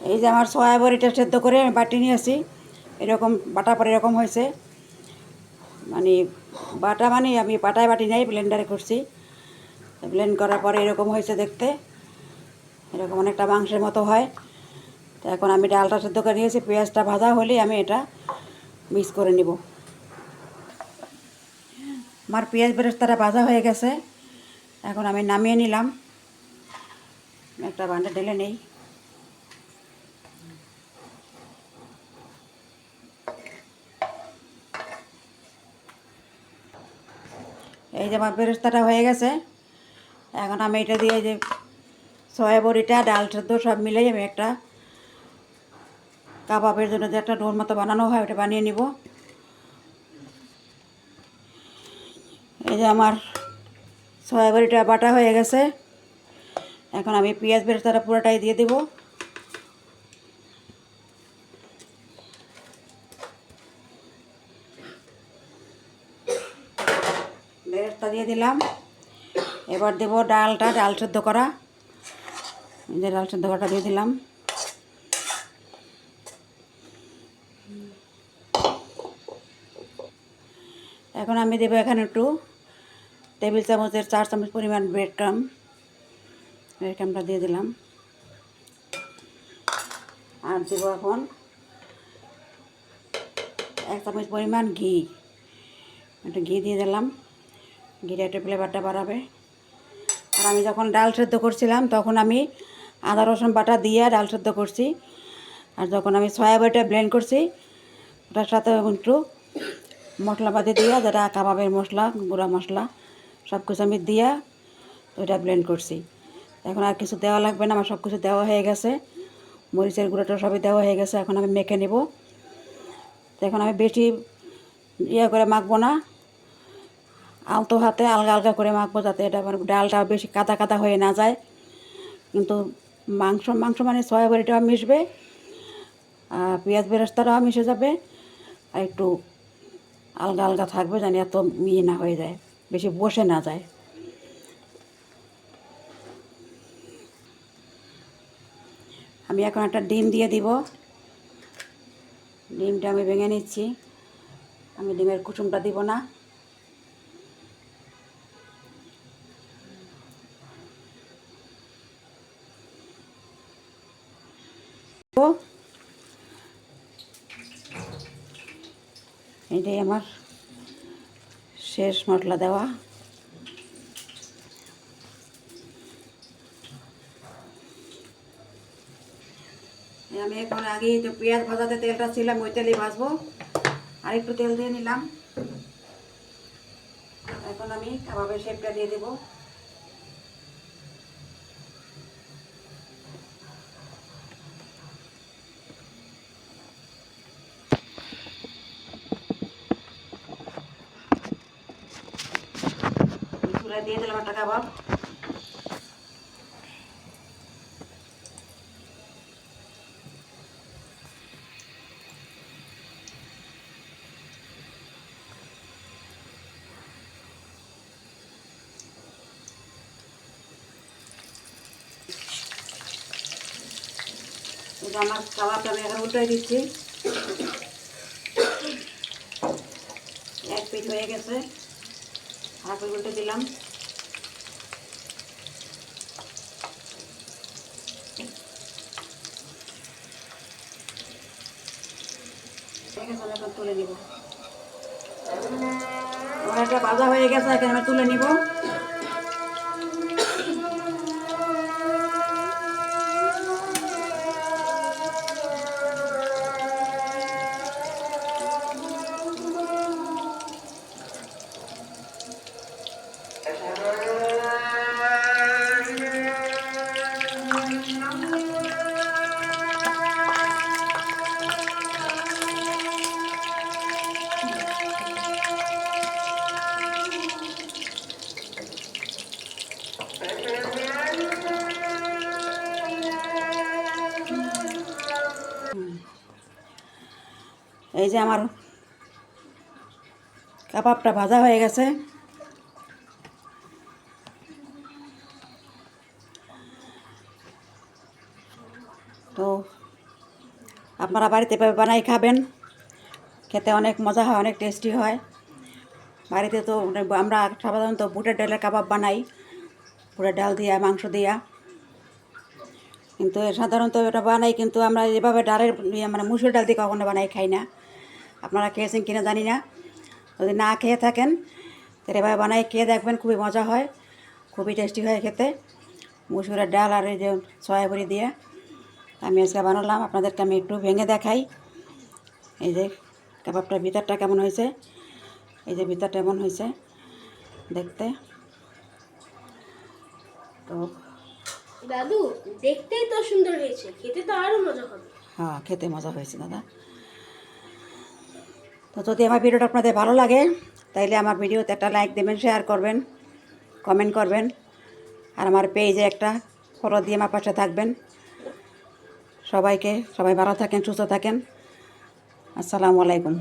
এই যে আমার সয়া বড়িটা সেদ্ধ করে আমি বাটি নিয়ে আসি। এরকম বাটা পরে এরকম হয়েছে। মানে বাটা মানে আমি বাটায় বাটি নেই ব্লেন্ডারে করছি। ব্লেন্ড করার পরে এরকম হয়েছে দেখতে। এরকম অনেকটা মাংসের মতো হয়। তো এখন আমি ডালটা সেদ্ধ করে নিয়েছি, পেঁয়াজটা ভাজা হলেই আমি এটা মিক্স করে নিব। আমার পেঁয়াজ বেরেস্তাটা ভাজা হয়ে গেছে। এখন আমি নামিয়ে নিলাম। একটা বান্ডা ঢেলে নেই। এই যে আমার বেরেস্তাটা হয়ে গেছে। এখন আমি এটা দিয়ে যে সয়া বড়িটা, ডাল সেদ্ধ সব মিলেই আমি একটা কাবাবের জন্য যে একটা ডোর মতো বানানো হয়, ওটা বানিয়ে নিব। এই যে আমার সয়া বড়িটা বাটা হয়ে গেছে। এখন আমি পেঁয়াজ বেরেস্তাটা পুরোটাই দিয়ে দেবো। বেরেস্তা দিয়ে দিলাম। এবার দেবো ডালটা, ডাল সেদ্ধ করা। যে ডাল সেদ্ধ করাটা দিয়ে দিলাম। এখন আমি দেবো এখানে একটু টেবিল চামচের চার চামচ পরিমাণ ব্রেড ক্রাম ব্রেড ক্রামটা দিয়ে দিলাম। আর দেবো এখন এক চামচ পরিমাণ ঘি। একটু ঘি দিয়ে দিলাম। একটু ফ্লেভারটা বাড়াবে আর আমি যখন ডাল সেদ্ধ করছিলাম, তখন আমি আদা, রসুন বাটা দিয়ে ডাল সেদ্ধ করছি। আর যখন আমি সয়াবিনটা ব্লেন্ড করছি, ওটার সাথে একটু মশলাপাতি দিয়ে, যেটা কাবাবের মশলা, গুঁড়া মশলা সব কিছু আমি দিয়া ওইটা ব্লেন্ড করছি। এখন আর কিছু দেওয়া লাগবে না, আমার সব কিছু দেওয়া হয়ে গেছে। মরিচের গুঁড়োটা সবই দেওয়া হয়ে গেছে, এখন আমি মেখে নেব। এখন আমি বেশি ইয়ে করে মাখবো না। আলতো হাতে আলগা আলগা করে মাখবো যাতে এটা ডালটা বেশি কাদা কাদা হয়ে না যায়। কিন্তু মাংস মাংস মানে সয়াবড়িটাও মিশবে, আর পেঁয়াজ বেরেস্তাটাও মিশে যাবে, আর একটু আলগা আলগা থাকবে জানি এত ইয়ে না হয়ে যায়, বেশি বসে না যায়। আমি এখন একটা ডিম দিয়ে দিব। ডিমটা আমি ভেঙে নিচ্ছি। আমি ডিমের কুসুমটা দিব না। এটাই আমার শেষ মশলা দেওয়া। আমি এখন আগে যে পেঁয়াজ ভাজাতে তেলটা ছিলাম, ওই তেলেই ভাজবো। আর একটু তেল দিয়ে নিলাম। এখন আমি কাবাবের শেপটা দিয়ে দেবো। চুলায় দিয়ে দিলাম একটা কাবাব। আমার কাবাবটা আমি এখন উল্টাই দিচ্ছি। এক পিঠ হয়ে গেছে। হাফ উল্টে দিলাম। এখন তুলে নিব। ভাজা হয়ে গেছে এখন আমি তুলে নিব। এই যে আমার কাবাবটা ভাজা হয়ে গেছে। তো আপনারা বাড়িতে বানাই খাবেন। খেতে অনেক মজা হয়, অনেক টেস্টি হয়। বাড়িতে তো আমরা সাধারণত বুটের ডালের কাবাব বানাই। বুটের ডাল দিয়া, মাংস দিয়া। কিন্তু সাধারণত এটা বানাই, কিন্তু আমরা এভাবে ডালের ইয়ে মানে মুসুর ডাল দিয়ে কখনো বানাই খাই না। আপনারা খেয়েছেন কিনা জানি না। যদি না খেয়ে থাকেন তাহলে এভাবে বানাই খেয়ে দেখবেন খুবই মজা হয় খুবই টেস্টি হয় খেতে। মুসুরের ডাল আর এই যে সয়াবড়ি দিয়ে আমি আজকে বানালাম। আপনাদেরকে আমি একটু ভেঙে দেখাই। এই যে কাবাবটার ভিতরটা কেমন হয়েছে? এই যে ভিতরটা এমন হয়েছে দেখতে। তো দাদু দেখতেই তো সুন্দর হয়েছে। খেতে তো আরও মজা হবে। হ্যাঁ খেতে মজা হয়েছে দাদা। তো যদি আমার ভিডিওটা আপনাদের ভালো লাগে, তাইলে আমার ভিডিওতে একটা লাইক দেবেন, শেয়ার করবেন, কমেন্ট করবেন, আর আমার পেজে একটা ফলো দিয়ে আমার পাশে থাকবেন। সবাইকে সবাই ভালো থাকেন, সুস্থ থাকেন। আসসালামু আলাইকুম।